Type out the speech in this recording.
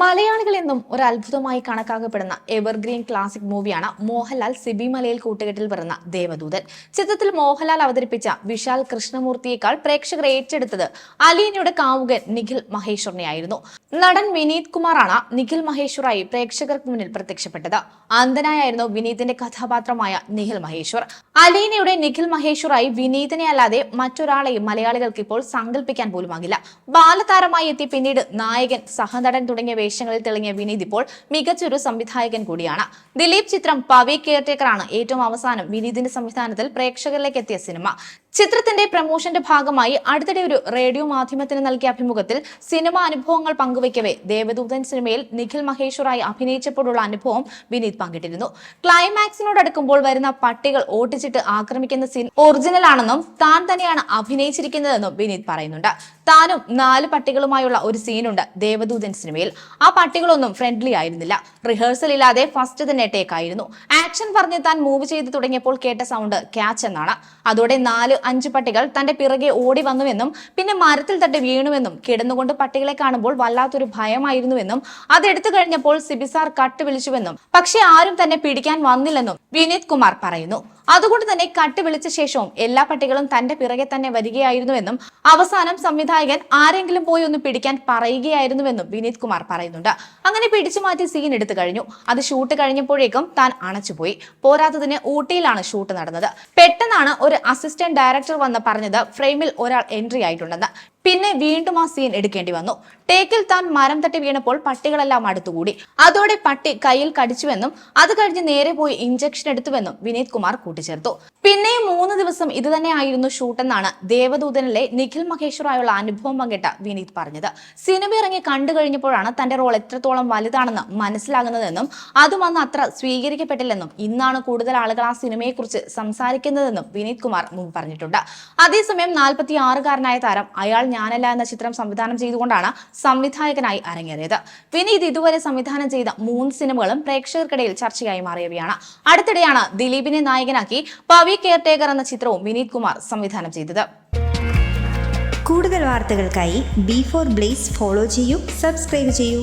മലയാളികൾ എന്നും ഒരു അത്ഭുതമായി കണക്കാക്കപ്പെടുന്ന എവർഗ്രീൻ ക്ലാസിക് മൂവിയാണ് മോഹൻലാൽ സിബി മലയിൽ കൂട്ടുകെട്ടിൽ പിറന്ന ദേവദൂതൻ. ചിത്രത്തിൽ മോഹൻലാൽ അവതരിപ്പിച്ച വിശാൽ കൃഷ്ണമൂർത്തിയേക്കാൾ പ്രേക്ഷകർ ഏറ്റെടുത്തത് അലീനയുടെ കാമുകൻ നിഖിൽ മഹേശ്വറിനെയായിരുന്നു. നടൻ വിനീത് കുമാറാണ് നിഖിൽ മഹേശ്വറായി പ്രേക്ഷകർക്ക് മുന്നിൽ പ്രത്യക്ഷപ്പെട്ടത്. അന്ധനായായിരുന്നു വിനീതിന്റെ കഥാപാത്രമായ നിഖിൽ മഹേശ്വർ. അലീനയുടെ നിഖിൽ മഹേശ്വറായി വിനീതിനെ അല്ലാതെ മറ്റൊരാളെയും മലയാളികൾക്ക് ഇപ്പോൾ സങ്കല്പിക്കാൻ പോലുമാകില്ല. ബാലതാരമായി എത്തി പിന്നീട് നായകൻ സഹനടൻ തുടങ്ങിയ വേഷങ്ങളിൽ തെളിഞ്ഞ വിനീത് ഇപ്പോൾ മികച്ചൊരു സംവിധായകൻ കൂടിയാണ്. ദിലീപ് ചിത്രം പവി കെയർ ആണ് ഏറ്റവും അവസാനം വിനീതിന്റെ സംവിധാനത്തിൽ പ്രേക്ഷകരിലേക്ക് എത്തിയ സിനിമ. ചിത്രത്തിന്റെ പ്രമോഷന്റെ ഭാഗമായി അടുത്തിടെ ഒരു റേഡിയോ മാധ്യമത്തിന് നൽകിയ അഭിമുഖത്തിൽ സിനിമ അനുഭവങ്ങൾ പങ്കുവയ്ക്കവെ ദേവദൂതൻ സിനിമയിൽ നിഖിൽ മഹേശ്വറായി അഭിനയിച്ചപ്പോഴുള്ള അനുഭവം വിനീത് പങ്കിട്ടിരുന്നു. ക്ലൈമാക്സിനോടടുക്കുമ്പോൾ വരുന്ന പട്ടികൾ ഓട്ടിച്ചിട്ട് ആക്രമിക്കുന്ന സീൻ ഒറിജിനൽ ആണെന്നും താൻ തന്നെയാണ് അഭിനയിച്ചിരിക്കുന്നതെന്നും വിനീത് പറയുന്നുണ്ട്. താനും നാല് പട്ടികളുമായുള്ള ഒരു സീനുണ്ട് ദേവദൂതൻ സിനിമയിൽ. ആ പട്ടികളൊന്നും ഫ്രണ്ട്ലി ആയിരുന്നില്ല. റിഹേഴ്സൽ ഇല്ലാതെ ഫസ്റ്റ് തന്നെ ടേക്ക് ആയിരുന്നു. ആക്ഷൻ പറഞ്ഞ് താൻ മൂവ് ചെയ്ത് തുടങ്ങിയപ്പോൾ കേട്ട സൗണ്ട് ക്യാച്ച് എന്നാണ്. അതോടെ നാല് അഞ്ച് പട്ടികൾ തന്റെ പിറകെ ഓടി വന്നുവെന്നും പിന്നെ മരത്തിൽ തട്ടി വീണുവെന്നും കിടന്നുകൊണ്ട് പട്ടികളെ കാണുമ്പോൾ വല്ലാത്തൊരു ഭയമായിരുന്നുവെന്നും അതെടുത്തു കഴിഞ്ഞപ്പോൾ സിബിസാർ കട്ട് വിളിച്ചുവെന്നും പക്ഷെ ആരും തന്നെ പിടിക്കാൻ വന്നില്ലെന്നും വിനീത് കുമാർ പറയുന്നു. അതുകൊണ്ട് തന്നെ കട്ട് വിളിച്ച ശേഷവും എല്ലാ പട്ടികളും തന്റെ പിറകെ തന്നെ വരികയായിരുന്നുവെന്നും അവസാനം സംവിധായകൻ ആരെങ്കിലും പോയി ഒന്ന് പിടിക്കാൻ പറയുകയായിരുന്നുവെന്നും വിനീത് കുമാർ പറയുന്നുണ്ട്. അങ്ങനെ പിടിച്ചു മാറ്റി സീൻ എടുത്തു കഴിഞ്ഞു. അത് ഷൂട്ട് കഴിഞ്ഞപ്പോഴേക്കും താൻ അണച്ചുപോയി. പോരാത്തതിന് ഊട്ടിയിലാണ് ഷൂട്ട് നടന്നത്. പെട്ടെന്നാണ് ഒരു അസിസ്റ്റന്റ് ഡയറക്ടർ വന്ന് പറഞ്ഞത് ഫ്രെയിമിൽ ഒരാൾ എൻട്രി ആയിട്ടുണ്ടെന്ന്. പിന്നെ വീണ്ടും ആ സീൻ എടുക്കേണ്ടി വന്നു. ടേക്കിൽ താൻ മരം തട്ടി വീണപ്പോൾ പട്ടികളെല്ലാം അടുത്തുകൂടി. അതോടെ പട്ടി കയ്യിൽ കടിച്ചുവെന്നും അത് കഴിഞ്ഞ് നേരെ പോയി ഇഞ്ചക്ഷൻ എടുത്തുവെന്നും വിനീത് കുമാർ കൂട്ടിച്ചേർത്തു. പിന്നെ മൂന്ന് ദിവസം ഇത് തന്നെയായിരുന്നു ഷൂട്ടെന്നാണ് ദേവദൂതനിലെ നിഖിൽ മഹേശ്വറായുള്ള അനുഭവം പങ്കിട്ട വിനീത് പറഞ്ഞത്. സിനിമ ഇറങ്ങി കണ്ടു കഴിഞ്ഞപ്പോഴാണ് തന്റെ റോൾ എത്രത്തോളം വലുതാണെന്ന് മനസ്സിലാകുന്നതെന്നും അതും അന്ന് അത്ര സ്വീകരിക്കപ്പെട്ടില്ലെന്നും ഇന്നാണ് കൂടുതൽ ആളുകൾ ആ സിനിമയെക്കുറിച്ച് സംസാരിക്കുന്നതെന്നും വിനീത് കുമാർ മുമ്പ് പറഞ്ഞിട്ടുണ്ട്. അതേസമയം നാൽപ്പത്തി ആറുകാരനായ താരം അയാൾ ഞാനല്ല എന്ന ചിത്രം സംവിധാനം ചെയ്തുകൊണ്ടാണ് സംവിധായകനായി അരങ്ങേറിയത്. വിനീത് ഇതുവരെ സംവിധാനം ചെയ്ത മൂന്ന് സിനിമകളും പ്രേക്ഷകർക്കിടയിൽ ചർച്ചയായി മാറിയവയാണ്. അടുത്തിടെയാണ് ദിലീപിനെ നായകനാക്കി പവി കെയർടേക്കർ എന്ന ചിത്രവും വിനീത് കുമാർ സംവിധാനം ചെയ്തത്. കൂടുതൽ വാർത്തകൾക്കായി ബി ഫോർ ബ്ലേസ് ഫോളോ ചെയ്യൂ സബ്സ്ക്രൈബ് ചെയ്യൂ.